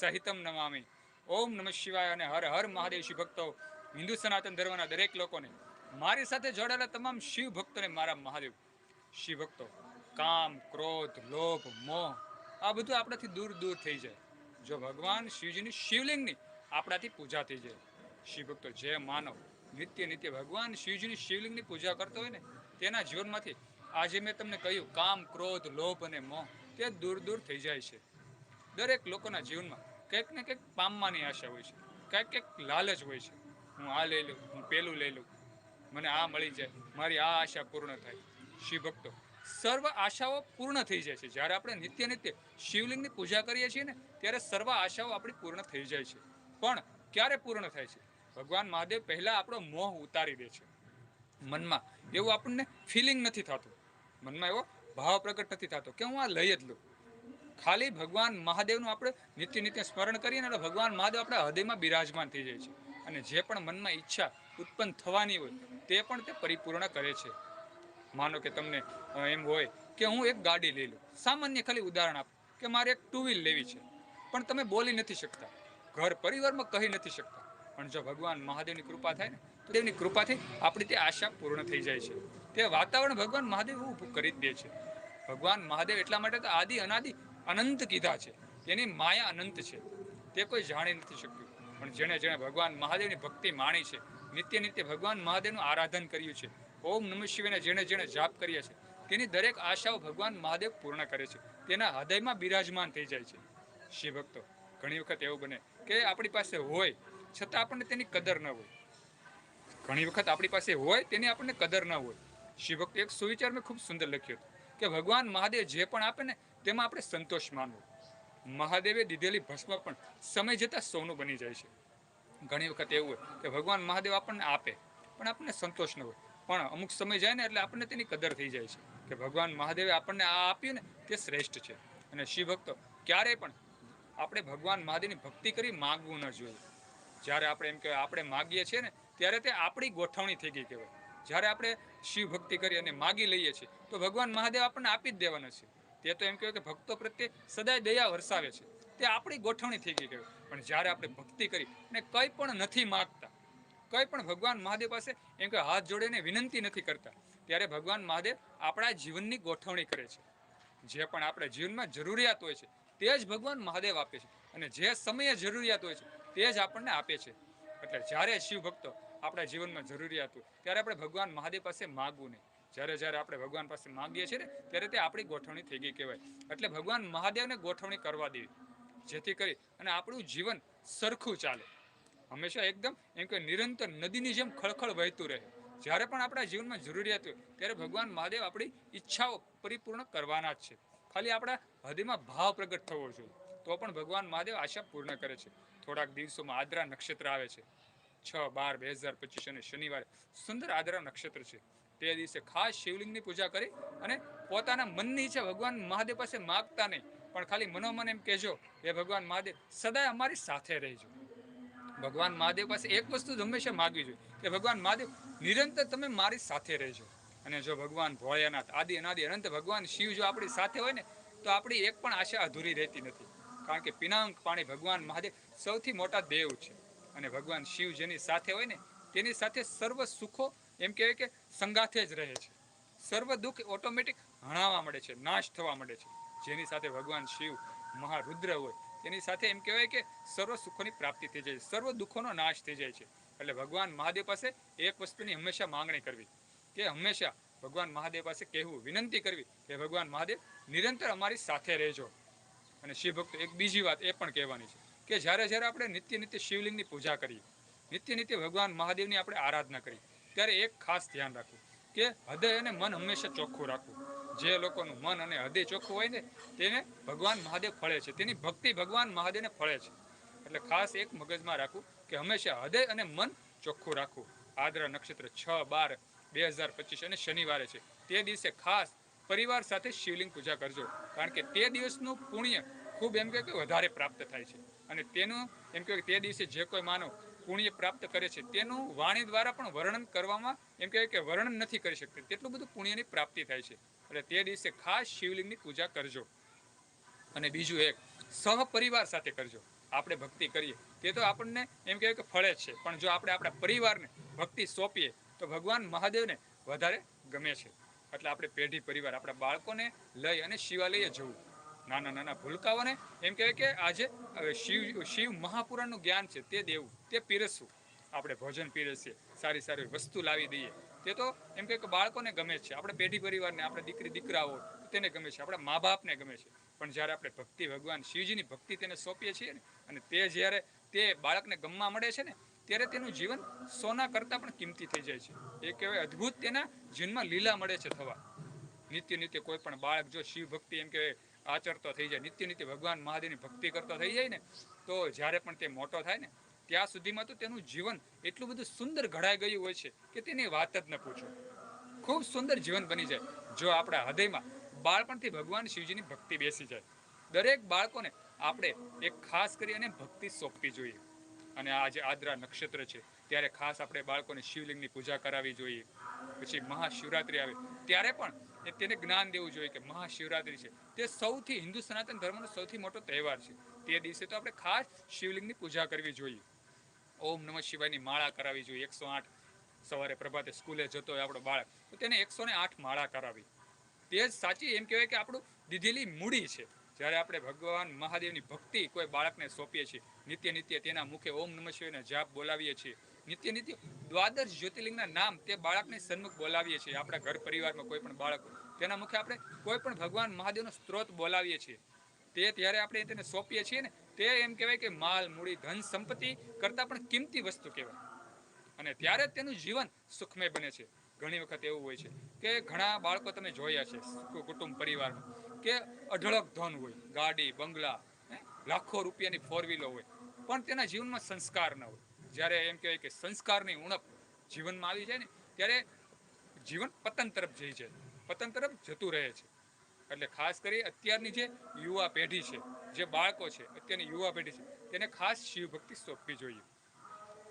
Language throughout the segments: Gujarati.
સહિતમ નમામી. ઓમ નમઃ શિવાય અને હર હર મહાદેવ શિવ ભક્તો હિન્દુ સનાતન ધર્મના દરેક લોકોને મારી સાથે જોડાયેલા તમામ શિવ ભક્તોને મારા મહાદેવ. શિવ ભક્તો કામ, ક્રોધ, લોભ, મોહ, આ બધું આપણાથી દૂર દૂર થઈ જાય. જો ભગવાન શિવજીની શિવલિંગની આપણાથી પૂજા થઈ જાય. શિવ ભક્તો જે માનવ નિત્ય નિત્ય ભગવાન શિવજીની શિવલિંગની પૂજા કરતો હોય ને, તેના જીવનમાંથી આજે મેં તમને કહ્યું, કામ, ક્રોધ, લોભ અને મોહ, તે દૂર દૂર થઈ જાય છે. દરેક લોકોના જીવનમાં કંઈક ને કંઈક પામવાની આશા હોય છે. કંઈક કંઈક લાલચ હોય છે. હું આ લઈ લઉં, હું પેલું લઈ લઉં. મને આ મળી જાય, મારી આ આશા પૂર્ણ થાય. શિવ ભક્તો, સર્વ આશાઓ પૂર્ણ થઈ જાય છે. જ્યારે આપણે નિત્ય નિત્ય શિવલિંગની પૂજા કરીએ છીએ ને, ત્યારે સર્વ આશાઓ આપણી પૂર્ણ થઈ જાય છે. પણ ક્યારે પૂર્ણ થાય છે? ભગવાન મહાદેવ પહેલાં આપણો મોહ ઉતારી દે છે. મનમાં એવું આપણને ફિલિંગ નથી થતું. મનમાં એવો ભાવ પ્રગટ નથી થતો કે હું આ લઈ જ લઉં. ખાલી ભગવાન મહાદેવનું આપણે નિત્ય નિત્ય સ્મરણ કરીએ ને ભગવાન મહાદેવ આપણા હૃદયમાં બિરાજમાન થઈ જાય છે. અને જે પણ મનમાં ઈચ્છા ઉત્પન્ન થવાની હોય, તે પણ તે પરિપૂર્ણ કરે છે. માનો કે તમને એમ હોય કે હું એક ગાડી લઈ લઉં. સામાન્ય ખાલી ઉદાહરણ આપો કે મારે એક ટુ વ્હીલ લેવી છે. પણ તમે બોલી નથી શકતા. ઘર પરિવારમાં કહી નથી શકતા. પણ જો ભગવાન મહાદેવની કૃપા થાય ને, તો દેવની કૃપાથી આપણી તે આશા પૂર્ણ થઈ જાય છે. તે વાતાવરણ ભગવાન મહાદેવ ઊભું કરી જ દે છે. ભગવાન મહાદેવ એટલા માટે તો આદિ અનાદિ અનંત કીધા છે. તેની માયા અનંત છે. તે કોઈ જાણી નથી શક્યું. પણ જેણે જેણે ભગવાન મહાદેવની ભક્તિ માણી છે, નિત્ય નિત્ય ભગવાન મહાદેવનું આરાધન કર્યું છે. ઓમ નમઃ શિવાયના જેણે જેણે જાપ કર્યા છે, તેની દરેક આશાઓ ભગવાન મહાદેવ પૂર્ણ કરે છે. તેના હૃદયમાં બિરાજમાન થઈ જાય છે. શિવ ભક્તો, ઘણી વખત એવું બને કે આપણી પાસે હોય, છતાં આપણને તેની કદર ન હોય. ઘણી વખત આપણી પાસે હોય, તેની આપણને કદર ન હોય. શિવ ભક્ત, એક સુવિચાર મેં ખૂબ સુંદર લખ્યો કે ભગવાન મહાદેવ જે પણ આપે ને તેમાં આપણે સંતોષ માનવો. મહાદેવે દીધેલી ભસ્મ પણ સમય જતાં સોનું બની જાય છે. ઘણી વખત એવું હોય કે ભગવાન મહાદેવ આપણને આપે, પણ આપણને સંતોષ ન હોય. પણ અમુક સમય જાય ને એટલે આપણને તેની કદર થઈ જાય છે કે ભગવાન મહાદેવે આપણને આ આપ્યું ને તે શ્રેષ્ઠ છે. અને શિવ ભક્તો ક્યારેય પણ આપણે ભગવાન મહાદેવની ભક્તિ કરી માગવું ન જોઈએ. જ્યારે આપણે એમ કહેવાય, આપણે માગીએ છીએ ને, ત્યારે તે આપણી ગોઠવણી થઈ ગઈ કહેવાય. જ્યારે આપણે શિવ ભક્તિ કરી અને માગી લઈએ છીએ, તો ભગવાન મહાદેવ આપણને આપી જ દેવાના છે. તે તો એમ કહેવાય કે ભક્તો પ્રત્યે સદાય દયા વરસાવે છે. તે આપણી ગોઠવણી થઈ ગઈ કહેવાય. પણ જ્યારે આપણે ભક્તિ કરી અને કંઈ પણ નથી માગતા, કંઈ પણ ભગવાન મહાદેવ પાસે એમ કે હાથ જોડીને વિનંતી નથી કરતા, ત્યારે ભગવાન મહાદેવ આપણા જીવનની ગોઠવણી કરે છે. જે પણ આપણા જીવનમાં જરૂરિયાત હોય છે, તે જ ભગવાન મહાદેવ આપે છે. અને જે સમયે જરૂરિયાત હોય છે, તે જ આપણને આપે છે. એટલે જ્યારે શિવ ભક્તો આપણા જીવનમાં જરૂરિયાત હોય, ત્યારે આપણે ભગવાન મહાદેવ પાસે માગવું નહીં. જ્યારે જ્યારે આપણે ભગવાન પાસે માગીએ છીએ ત્યારે તે આપણી ગોઠવણી થઈ ગઈ કહેવાય. એટલે ભગવાન મહાદેવને ગોઠવણી કરવા દેવી, જેથી કરી અને આપણું જીવન સરખું ચાલે. હંમેશા એકદમ એમ કે નિરંતર નદીની જેમ ખળખળ વહેતું રહે. જ્યારે પણ આપણા જીવનમાં જરૂરિયાત હોય, ત્યારે ભગવાન મહાદેવ આપણી ઈચ્છાઓ પરિપૂર્ણ કરવાના જ છે. ખાલી આપણા હૃદયમાં ભાવ પ્રગટ થવો જોઈએ. તો પણ ભગવાન મહાદેવ આશા પૂર્ણ કરે છે. થોડાક દિવસોમાં આદ્રા નક્ષત્ર આવે છે. છ બાર બે હજાર પચીસ અને શનિવારે સુંદર આદ્રા નક્ષત્ર છે. તે દિવસે ખાસ શિવલિંગની પૂજા કરી અને પોતાના મનની ઈચ્છા ભગવાન મહાદેવ પાસે માગતા નહીં. પણ ખાલી મનોમન એમ કહેજો એ ભગવાન મહાદેવ, સદાય અમારી સાથે રહેજો. ભગવાન મહાદેવ પાસે એક વસ્તુ હંમેશા માગવી જોઈએ, કે ભગવાન મહાદેવ, નિરંતર તમે મારી સાથે રહેજો. અને જો ભગવાન ભોળાનાથ, આદિ અનાદિ અનંત ભગવાન શિવ જો આપણી સાથે હોય ને, તો આપણી એક પણ આશા અધૂરી રહેતી નથી. કારણ કે પિનાંક પાણી ભગવાન મહાદેવ સૌથી મોટા દેવ છે. અને ભગવાન શિવ જેની સાથે હોય ને, તેની સાથે સર્વ સુખો એમ કહેવાય કે સંગાથે જ રહે છે. સર્વ દુઃખ ઓટોમેટિક હણાવા મળે છે, નાશ થવા મળે છે. જેની સાથે ભગવાન શિવ મહારુદ્ર હોય, તેની સાથે એમ કહેવાય કે સર્વ સુખોની પ્રાપ્તિ થઈ જાય છે સર્વ દુઃખોનો નાશ થઈ જાય છે. એટલે ભગવાન મહાદેવ પાસે એક વસ્તુની હંમેશા માંગણી કરવી, કે હંમેશા ભગવાન મહાદેવ પાસે કહેવું વિનંતી કરવી કે ભગવાન મહાદેવ, નિરંતર અમારી સાથે રહેજો. અને શિવ ભક્તો, એક બીજી વાત એ પણ કહેવાની છે, કે જ્યારે જ્યારે આપણે નિત્ય નિત્ય શિવલિંગની પૂજા કરીએ, નિત્ય નિત્ય ભગવાન મહાદેવની આપણે આરાધના કરીએ ત્યારે એક ખાસ ધ્યાન રાખવું કે હૃદય અને મન હંમેશા ચોખ્ખું રાખવું. જે લોકોનું મન અને હૃદય ચોખ્ખું હોય ને તેને ભગવાન મહાદેવ ફળે છે. તેની ભક્તિ ભગવાન મહાદેવને ફળે છે. એટલે ખાસ એક મગજમાં રાખવું કે હંમેશા હૃદય અને મન ચોખ્ખું રાખવું. આદ્રા નક્ષત્ર છ બાર બે હજાર પચીસ અને શનિવારે છે. તે દિવસે ખાસ પરિવાર સાથે શિવલિંગ પૂજા કરજો. કારણ કે તે દિવસનું પુણ્ય ખૂબ એમ કે વધારે પ્રાપ્ત થાય છે. અને તેનું એમ કે તે દિવસે જે કોઈ માનવ પુણ્ય પ્રાપ્ત કરે છે, તેનું વાણી દ્વારા પણ વર્ણન કરવામાં એમ કહેવાય કે વર્ણન નથી કરી શકતી. તેટલું બધું પુણ્યની પ્રાપ્તિ થાય છે. એટલે તે દિવસે ખાસ શિવલિંગની પૂજા કરજો. અને બીજું એક, સહપરિવાર સાથે કરજો. આપણે ભક્તિ કરીએ. તે તો આપણને એમ કહેવાય કે ફળે છે. પણ જો આપણે આપણા પરિવારને ભક્તિ સોંપીએ, તો ભગવાન મહાદેવને વધારે ગમે છે. એટલે આપણે પેઢી પરિવાર, આપણા બાળકોને લઈ અને શિવાલયે જવું. નાના નાના ભૂલકાઓને એમ કહેવાય કે આજે શિવ શિવ મહાપુરાણનું જ્ઞાન છે, તે દેવું, તે પીરસવું. આપણે ભોજન પીરસીએ, સારી સારી વસ્તુ લાવી દઈએ. તે તો એમ કે બાળકોને ગમે છે. આપણે પેઢી પરિવારને, આપણે દીકરી, દીકરાઓ, તેને ગમે છે. આપણા મા બાપને ગમે છે. પણ જ્યારે આપણે ભક્તિ, ભગવાન, શિવજીની ભક્તિ તેને સોંપીએ છીએ ને, અને તે જ્યારે, તે બાળકને ગમવા મળે છે ને, ત્યારે તેનું જીવન સોના કરતાં પણ કિંમતી થઈ જાય છે. એ કહેવાય અદ્ભુત તેના જીવનમાં લીલા મળે છે થવા. નિત્ય નિત્ય કોઈ પણ બાળક જો શિવ ભક્તિ, એમ કે આચરતો થઈ જાય. નિત્ય નિત્ય ભગવાન મહાદેવની ભક્તિ કરતો થઈ જાય ને, તો જ્યારે પણ તે મોટો થાય ને, ત્યાં સુધીમાં તો તેનું જીવન એટલું બધું સુંદર ઘડાઈ ગયું હોય છે કે તેની વાત જ ન પૂછો. ખૂબ સુંદર જીવન બની જાય જો આપણા હૃદયમાં બાળપણથી ભગવાન શિવજીની ભક્તિ બેસી જાય. દરેક બાળકોને આપણે એક ખાસ કરી અને ભક્તિ સોંપવી જોઈએ. અને આ જે આદ્રા નક્ષત્ર છે, ત્યારે ખાસ આપણે બાળકોને શિવલિંગની પૂજા કરાવવી જોઈએ. પછી મહાશિવરાત્રિ આવે, ત્યારે પણ તેને જ્ઞાન દેવું જોઈએ કે મહાશિવરાત્રિ છે. તે સૌથી હિન્દુ સનાતન ધર્મનો સૌથી મોટો તહેવાર છે. તે દિવસે તો આપણે ખાસ શિવલિંગની પૂજા કરવી જોઈએ. ઓમ નમઃ શિવાયની માળા કરાવી જોઈએ. એકસો આઠ સવારે પ્રભાતે સ્કૂલે જતો હોય આપણો બાળક, તો તેને એકસો ને આઠ માળા કરાવી. તે જ સાચી એમ કહેવાય કે આપણું દીધેલી મૂડી છે. જ્યારે આપણે ભગવાન મહાદેવની ભક્તિ કોઈ બાળકને સોંપીએ છીએ, નિત્ય નિત્ય તેના મુખે ઓમ નમઃ શિવાયના જાપ બોલાવીએ છીએ નિત્ય નિત્ય દ્વાદશ જ્યોતિર્લિંગના નામ તે બાળકને સન્મુખ બોલાવીએ છીએ. આપણા ઘર પરિવારમાં કોઈ પણ બાળક તેના મુખે આપણે કોઈ પણ ભગવાન મહાદેવનો સ્ત્રોત બોલાવીએ છીએ. તે ત્યારે આપણે તેને સોંપીએ છીએ ને, તે એમ કહેવાય કે માલ, મૂડી, ધન, સંપત્તિ કરતાં પણ કિંમતી વસ્તુ કહેવાય. અને ત્યારે તેનું જીવન સુખમય બને છે. ઘણી વખત એવું હોય છે કે ઘણા બાળકો તમે જોયા છે કુટુંબ પરિવારમાં, કે અઢળક ધન હોય, ગાડી, બંગલા લાખો રૂપિયાની ફોર વ્હીલો હોય. પણ તેના જીવનમાં સંસ્કાર ન હોય. જ્યારે એમ કહેવાય કે સંસ્કારની ઉણપ જીવનમાં આવી જાય ને, ત્યારે જીવન પતન તરફ જઈ જાય પતન તરફ જતું રહે છે. એટલે ખાસ કરી અત્યારની જે યુવા પેઢી છે, જે બાળકો છે, અત્યારની યુવા પેઢી છે, તેને ખાસ શિવભક્તિ સોંપવી જોઈએ.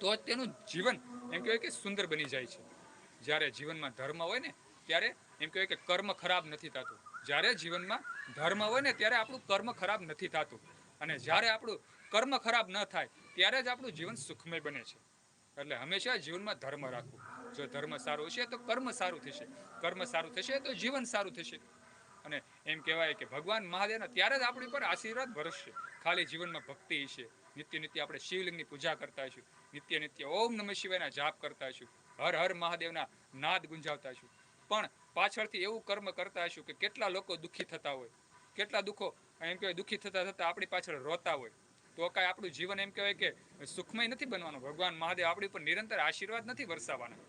તો તેનું જીવન એમ કહેવાય કે સુંદર બની જાય છે. જ્યારે જીવનમાં ધર્મ હોય ને, ત્યારે એમ કહેવાય કે કર્મ ખરાબ નથી થતું. જ્યારે જીવનમાં ધર્મ હોય ને, ત્યારે આપણું કર્મ ખરાબ નથી થતું. અને જ્યારે આપણું કર્મ ખરાબ ન થાય ત્યારે જ આપણું જીવન સુખમય બને છે. એટલે હંમેશા જીવનમાં ધર્મ રાખવું. જો ધર્મ સારું છે તો કર્મ સારું થશે. કર્મ સારું થશે તો જીવન સારું થશે. અને એમ કહેવાય કે ભગવાન મહાદેવના ત્યારે જ આપણી પર આશીર્વાદ વરસશે. ખાલી જીવનમાં ભક્તિ છે નિત્ય નિત્ય આપણે શિવલિંગની પૂજા કરતા છું નિત્ય નિત્ય ઓમ નમઃ શિવાયના જાપ કરતા છું હર હર મહાદેવના નાદ ગુંજાવતા છું પણ પાછળથી એવું કર્મ કરતા છું કે કેટલા લોકો દુઃખી થતા હોય. કેટલા દુઃખો, એમ કહેવાય દુઃખી થતા થતા આપણી પાછળ રોતા હોય. તો કાંઈ આપણું જીવન એમ કહેવાય કે સુખમય નથી બનવાનું. ભગવાન મહાદેવ આપણી ઉપર નિરંતર આશીર્વાદ નથી વરસાવવાના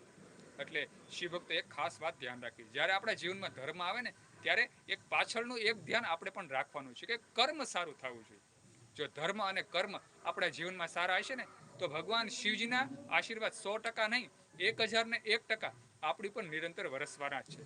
એટલે શિવભક્તો એક ખાસ વાત ધ્યાન રાખવી જ્યારે આપણા જીવનમાં ધર્મ આવે ને, ત્યારે એક પાછળનું એક ધ્યાન આપણે પણ રાખવાનું છે કે કર્મ સારું થવું જોઈએ. જો ધર્મ અને કર્મ આપણા જીવનમાં સારા હશે ને, તો ભગવાન શિવજીના આશીર્વાદ સો ટકા નહીં, એક હજાર ને એક ટકા આપણી પર નિરંતર વરસવાના છે.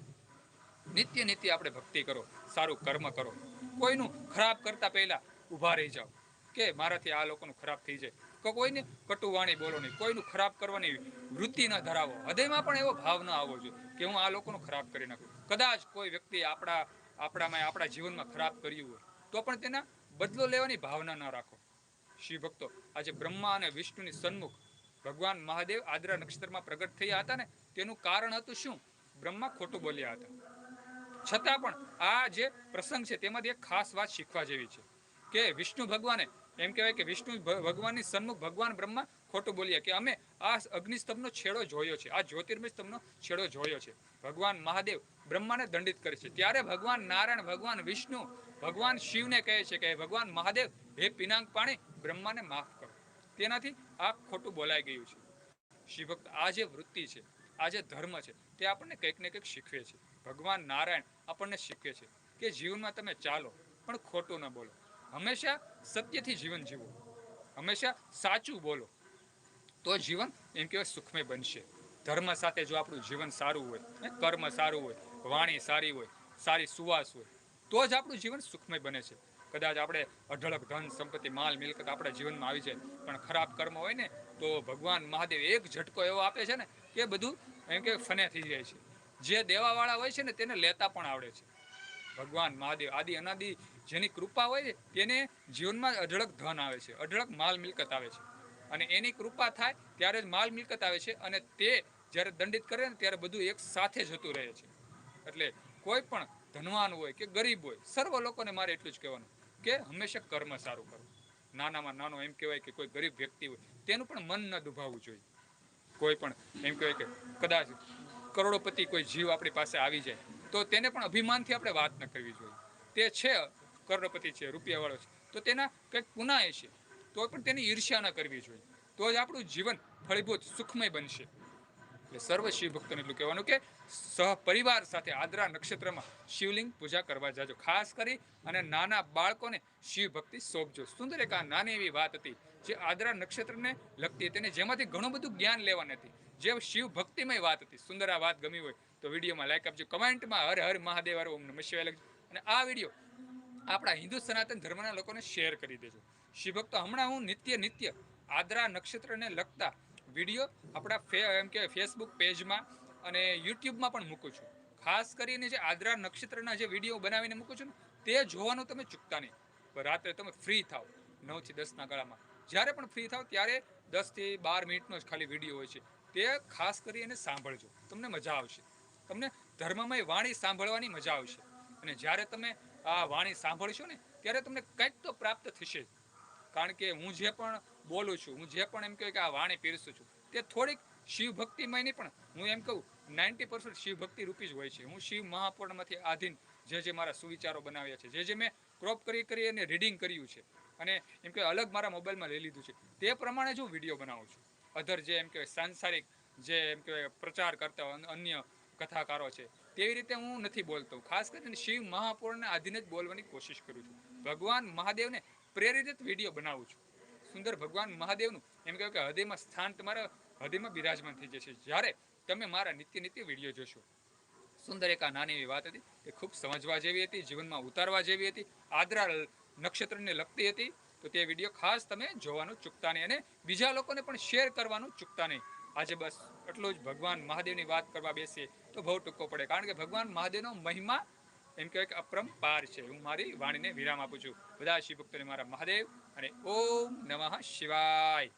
નિત્ય નિત્ય આપણે ભક્તિ કરો, સારું કર્મ કરો. કોઈનું ખરાબ કરતા પહેલા ઊભા રહી જાઓ. કે મારાથી આ લોકોનું ખરાબ થઈ જાય. કે કોઈને કટુ બોલો નહીં. કોઈનું ખરાબ કરવાની વૃત્તિ ન ધરાવો. હૃદયમાં પણ એવો ભાવ ન આવવો જોઈએ કે હું આ લોકોનું ખરાબ કરી નાખું. કદાચ કોઈ વ્યક્તિ આપણા આપણામાં, આપણા જીવનમાં ખરાબ કર્યું હોય, તો પણ તેના બદલો લેવાની ભાવના ન રાખો. શિવ ભક્તો, આજે બ્રહ્મા અને વિષ્ણુની સન્મુખ ભગવાન મહાદેવ આદ્રા નક્ષત્રમાં પ્રગટ થયા હતા ને, તેનું કારણ હતું શું? બ્રહ્મા ખોટું બોલ્યા હતા. છતાં પણ આ જે પ્રસંગ છે, તેમાંથી એક ખાસ વાત શીખવા જેવી છે કે વિષ્ણુ ભગવાને એમ કહેવાય કે વિષ્ણુ ભગવાનની સન્મુખ ભગવાન બ્રહ્મા ખોટું બોલ્યા કે અમે આ અગ્નિસ્તંભનો છેડો જોયો છે, આ જ્યોતિર્મય સ્તંભનો છેડો જોયો છે. ભગવાન મહાદેવ બ્રહ્માને દંડિત કરે છે. ત્યારે ભગવાન નારાયણ, ભગવાન વિષ્ણુ, ભગવાન શિવને કહે છે કે ભગવાન મહાદેવ, હે પિનાંગ પાણી, બ્રહ્માને માફ કરો. તેનાથી આ ખોટું બોલાઈ ગયું છે. શિવભક્ત આ જે વૃત્તિ છે, આ જે ધર્મ છે, તે આપણને કંઈક ને કંઈક શીખવે છે. ભગવાન નારાયણ આપણને શીખવે છે કે જીવનમાં તમે ચાલો, પણ ખોટું ન બોલો. હંમેશા સત્યથી જીવન જીવો. હંમેશા સાચું બોલો. તો જીવન એમ કહેવાય સુખમય બનશે. ધર્મ સાથે જો આપણું જીવન સારું હોય કર્મ સારું હોય, વાણી સારી હોય, સારી સુવાસ હોય, તો જ આપણું જીવન સુખમય બને છે. કદાચ આપણે અઢળક ધન સંપત્તિ, માલ મિલકત આપણા જીવનમાં આવી જાય, પણ ખરાબ કર્મ હોય ને, તો ભગવાન મહાદેવ એક ઝટકો એવો આપે છે ને, કે બધું એમ કે ફને થઈ જાય છે. જે દેવાવાળા હોય છે ને, તેને લેતા પણ આવડે છે. ભગવાન, મહાદેવ. આદિ, અનાદિ જેની કૃપા હોય છે, તેને જીવનમાં અઢળક ધન આવે છે, અઢળક માલ મિલકત આવે છે. અને એની કૃપા થાય ત્યારે જ માલ મિલકત આવે છે અને તે જ્યારે દંડિત કરે ને ત્યારે બધું એક સાથે જતું રહે છે. એટલે કોઈ પણ ધનવાન હોય કે ગરીબ હોય, સર્વ લોકોને મારે એટલું જ કહેવાનું કે હંમેશા કર્મ સારું કરવું નાનામાં નાનો એમ કહેવાય કે કોઈ ગરીબ વ્યક્તિ હોય, તેનું પણ મન ન દુભાવવું જોઈએ. કોઈ પણ એમ કહેવાય કે કદાચ કરોડોપતિ કોઈ જીવ આપણી પાસે આવી જાય તો તેને પણ અભિમાનથી આપણે વાત ન કરવી જોઈએ. તે છે, કરોડપતિ છે, રૂપિયાવાળો છે. તો તેના કંઈક ગુનાએ છે. તો પણ તેની ઈર્ષ્યા ન કરવી જોઈએ. તો જ આપણું જીવન ફળીભૂત, સુખમય બનશે. એટલે સર્વ શિવ ભક્તોને એટલું કહેવાનું કે સહપરિવાર સાથે આદ્રા નક્ષત્રમાં શિવલિંગ પૂજા કરવા જાજો. ખાસ કરી અને નાના બાળકોને શિવ ભક્તિ સોંપજો. સુંદર એક આ નાની એવી વાત હતી જે આદ્રા નક્ષત્રને લગતી હતી અને જેમાંથી ઘણું બધું જ્ઞાન લેવાની હતી. જે શિવ ભક્તિમય વાત હતી. સુંદર આ વાત ગમી હોય તો વિડીયોમાં લાઈક આપજો. કમેન્ટમાં હર હર મહાદેવ હર ઓમ નમઃ શિવાય લખજો. અને આ વીડિયો આપણા હિન્દુ સનાતન ધર્મના લોકોને શેર કરી દેજો. શિવભક્તો, હમણાં હું નિત્ય નિત્ય આદ્રા નક્ષત્રને લગતા વીડિયો આપણા ફે, એમ કે ફેસબુક પેજમાં અને યુટ્યુબમાં પણ મૂકું છું. ખાસ કરીને જે આદ્રા નક્ષત્રના જે વીડિયો બનાવીને મૂકું છું ને, તે જોવાનું તમે ચૂકતા નહીં. રાત્રે તમે ફ્રી થાવ નવથી દસના ગાળામાં. જ્યારે પણ ફ્રી થાવ ત્યારે દસથી બાર મિનિટનો જ ખાલી વીડિયો હોય છે. તે ખાસ કરીને સાંભળજો. તમને મજા આવશે. તમને ધર્મમય વાણી સાંભળવાની મજા આવશે. અને જ્યારે તમે આ વાણી સાંભળશો ને, ત્યારે તમને કંઈક તો પ્રાપ્ત થશે. કારણ કે હું જે પણ બોલું છું, હું જે પણ એમ કહું કે આ વાણી પીરસું છું, તે થોડીક શિવ ભક્તિમયની પણ હું એમ કહું, નાઇન્ટી પર્સન્ટ શિવ ભક્તિ રૂપી જ હોય છે. હું શિવ મહાપૂર્ણમાંથી આધીન જે જે મારા સુવિચારો બનાવ્યા છે, જે જે મેં ક્રોપ કરી કરી અને રીડિંગ કર્યું છે, અને એમ કે અલગ મારા મોબાઈલમાં લઈ લીધું છે, તે પ્રમાણે જ હું વીડિયો બનાવું છું. અધર જે એમ કહેવાય સાંસારિક જે એમ કહેવાય પ્રચાર કરતા અન્ય કથાકારો છે. તેવી રીતે હું નથી બોલતો. ખાસ કરીને શિવ મહાપૂર્ણને આધીન જ બોલવાની કોશિશ કરું છું. ભગવાન મહાદેવને પ્રેરિત વીડિયો બનાવું છું. સુંદર ભગવાન મહાદેવનું એમ કહેવાય કે હૃદયમાં સ્થાન તમારા હૃદયમાં બિરાજમાન થઈ જશે. જ્યારે તમે મારા નિત્ય નિત્ય વીડિયો જોશો. સુંદર એક આ નાની એવી વાત હતી. એ ખૂબ સમજવા જેવી હતી, જીવનમાં ઉતારવા જેવી હતી, આદરા નક્ષત્રને લગતી હતી. તો તે વીડિયો ખાસ તમે જોવાનું ચૂકતા નહીં અને બીજા લોકોને પણ શેર કરવાનું ચૂકતા નહીં. આજે બસ એટલું જ. ભગવાન મહાદેવની વાત કરવા બેસીએ. તો બહુ ટૂંકો પડે. કારણ કે ભગવાન મહાદેવનો મહિમા એમ કહેવાય કે અપરંપાર છે. હું મારી વાણીને વિરામ આપું છું. બધા શિવભક્તોને મારા મહાદેવ અને ઓમ નમઃ શિવાય.